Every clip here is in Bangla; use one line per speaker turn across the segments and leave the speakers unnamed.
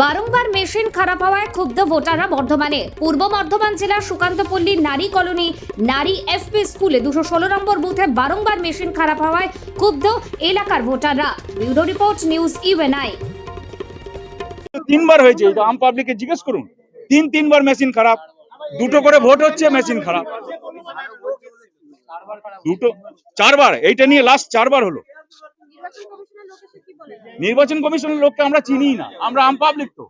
বারংবার মেশিন খারাপ হওয়ায় ক্ষুব্ধ ভোটাররা বর্ধমানে। পূর্ব বর্ধমান জেলার সুকান্তপল্লী নারী কলোনি, নারী এফপি স্কুলে দুশো ষোলো নম্বর বুথে বারংবার মেশিন খারাপ হওয়ায় ক্ষুব্ধ এলাকার ভোটাররা। Bureau report, news UNI.
তিনবার হয়েছে এটা আম পাবলিককে জিজ্ঞেস করুন, তিন তিনবার মেশিন খারাপ, দুটো করে ভোট হচ্ছে, মেশিন খারাপ। দুটো, চারবার, এইটা নিয়ে লাস্ট চারবার হলো। নির্বাচন কমিশনের লোককে আমরা চিনি না, আমরা আম পাবলিক তো।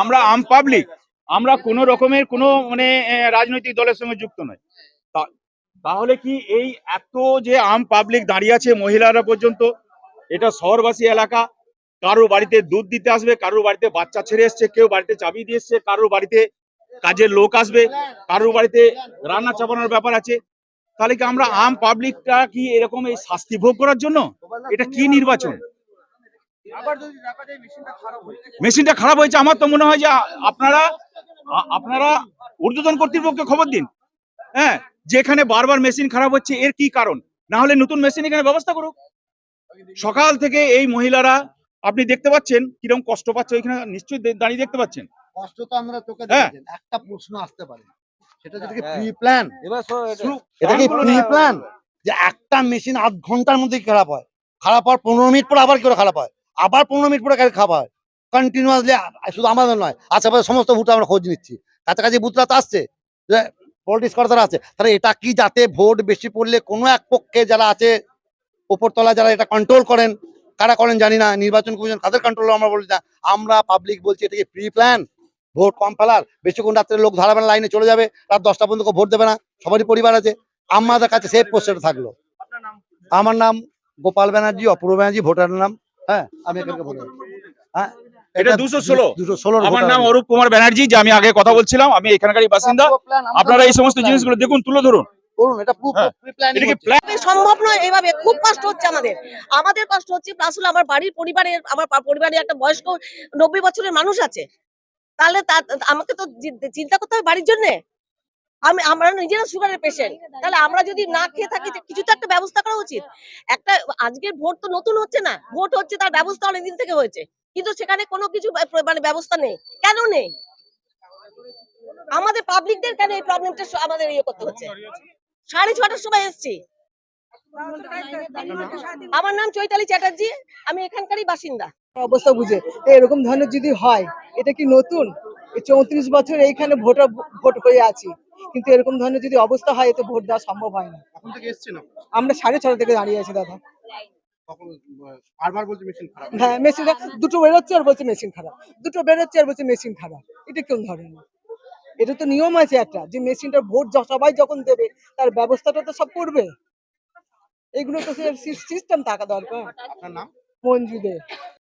আমরা আম পাবলিক আমরা কোনো রকমের কোনো মানে রাজনৈতিক দলের সঙ্গে যুক্ত নয় তাহলে কি এই এত যে আম পাবলিক দাঁড়িয়ে আছে মহিলারা পর্যন্ত, এটা শহরবাসী এলাকা? কারও বাড়িতে দুধ দিতে আসবে কারোর বাড়িতে বাচ্চা ছেড়ে এসছে, কেউ বাড়িতে চাবি দিয়ে এসছে কারোর বাড়িতে কাজের লোক আসবে কারোর বাড়িতে রান্না চাপানোর ব্যাপার আছে। তাহলে কি আমরা আম পাবলিকটা কি এরকম এই শাস্তি ভোগ করার জন্য? এটা কি নির্বাচন? মেশিনটা খারাপ হয়েছে আমার তো মনে হয় যে আপনারা আপনারা ঊর্ধ্বতন কর্তৃপক্ষকে খবর দিন। হ্যাঁ যেখানে বারবার মেশিন খারাপ হচ্ছে এর কি কারণ? না হলে নতুন মেশিন এখানে ব্যবস্থা করুক। সকাল থেকে এই মহিলারা আপনি দেখতে পাচ্ছেন কীরকম কষ্ট পাচ্ছে ওইখানে নিশ্চয়ই দাঁড়িয়ে দেখতে পাচ্ছেন।
কষ্ট তো আমরা তোকে
হ্যাঁ।
একটা প্রশ্ন আসতে পারে। সেটা কি প্রি প্ল্যান
এটা।
কি প্রি প্ল্যান যে একটা মেশিন আধ ঘণ্টার মধ্যে খারাপ হয়? খারাপ হওয়ার পনেরো মিনিট পরে আবার কি করে খারাপ হয়? আবার পনেরো মিনিট পরে গাড়ি খারাপ হয়? কন্টিনিউয়াসলি শুধু আমাদের নয় আশেপাশে সমস্ত বুথে আমরা খোঁজ নিচ্ছি। কাছাকাছি বুথরা তো আসছে পলিটিক্স কর্তারা আছে। তাহলে এটা কি যাতে ভোট বেশি পড়লে কোনো এক পক্ষে যারা আছে উপরতলা যারা এটা কন্ট্রোল করেন কারা করেন জানি না। নির্বাচন কমিশন কাদের কন্ট্রোল আমরা বলছি না। আমরা পাবলিক বলছি এটা কি প্রি প্ল্যান ভোট কম ফেলার বেশিক্ষণ রাত্রে লোক ধারাবেন লাইনে চলে যাবে রাত দশটা পর্যন্ত ভোট দেবে না সবারই পরিবার আছে। আমাদের কাছে সেফ পোস্টে থাকল। আমার নাম গোপাল ব্যানার্জি অপূর্ব ব্যানার্জি ভোটারের নাম হ্যাঁ আমি এখানকার ভোটার। হ্যাঁ
এটা 216
দুশো ষোলো।
আমার নাম অরূপ কুমার ব্যানার্জি যে আমি আগে কথা বলছিলাম আমি এখানকারই বাসিন্দা। আপনারা এই সমস্ত জিনিসগুলো দেখুন তুলে ধরুন।
করুন এটা
হ্যাঁ।
প্রি প্ল্যান
এটা কি প্ল্যান
এভাবে সম্ভব নয় এভাবে খুব কষ্ট হচ্ছে আমাদের। আমাদের কষ্ট হচ্ছে প্লাস হলো আমার বাড়ির পরিবারের আমার পরিবারে একটা বয়স্ক নব্বই বছরের মানুষ আছে। তাহলে আমাকে তো চিন্তা করতে হবে বাড়ির জন্য। আমি, আমরা নিজেরা সুগারের পেশেন্ট তাহলে আমরা যদি না খেয়ে থাকি কিছু তো একটা ব্যবস্থা করা উচিত। একটা, আজকের ভোট তো নতুন হচ্ছে না। ভোট হচ্ছে, তার ব্যবস্থা অনেকদিন থেকে হয়েছে। কিন্তু সেখানে কোনো কিছু মানে ব্যবস্থা নেই। কেন নেই? আমাদের পাবলিকদের কেন এই প্রবলেমটা আমাদের ইয়ে করতে হচ্ছে? সাড়ে ছটার সময় এসছি। আমার নাম চৈতালি চ্যাটার্জি। আমি এখানকারই বাসিন্দা।
অবস্থা বুঝে। এরকম ধরনের যদি হয় এটা কি নতুন? চৌত্রিশ বছর এইখানে ভোটার ভোট হয়ে আছি। কিন্তু এরকম ধরনের যদি অবস্থা হয় এতে ভোট দেওয়া সম্ভব হয় না।
এখন থেকে এসছে
আমরা সাড়ে ছটা থেকে দাঁড়িয়ে আছি দাদা।
বারবার বলছে মেশিন খারাপ?
হ্যাঁ দুটো বেরোচ্ছে আর বলছে মেশিন খারাপ। দুটো বেরোচ্ছে আর বলছে মেশিন খারাপ। এটা কোন ধরনের? এটা তো নিয়ম আছে একটা যে মেশিনটার ভোট সবাই যখন দেবে তার ব্যবস্থাটা তো সব করবে। এগুলো তো সিস্টেম থাকা দরকার।
আপনার নাম?
মঞ্জু দে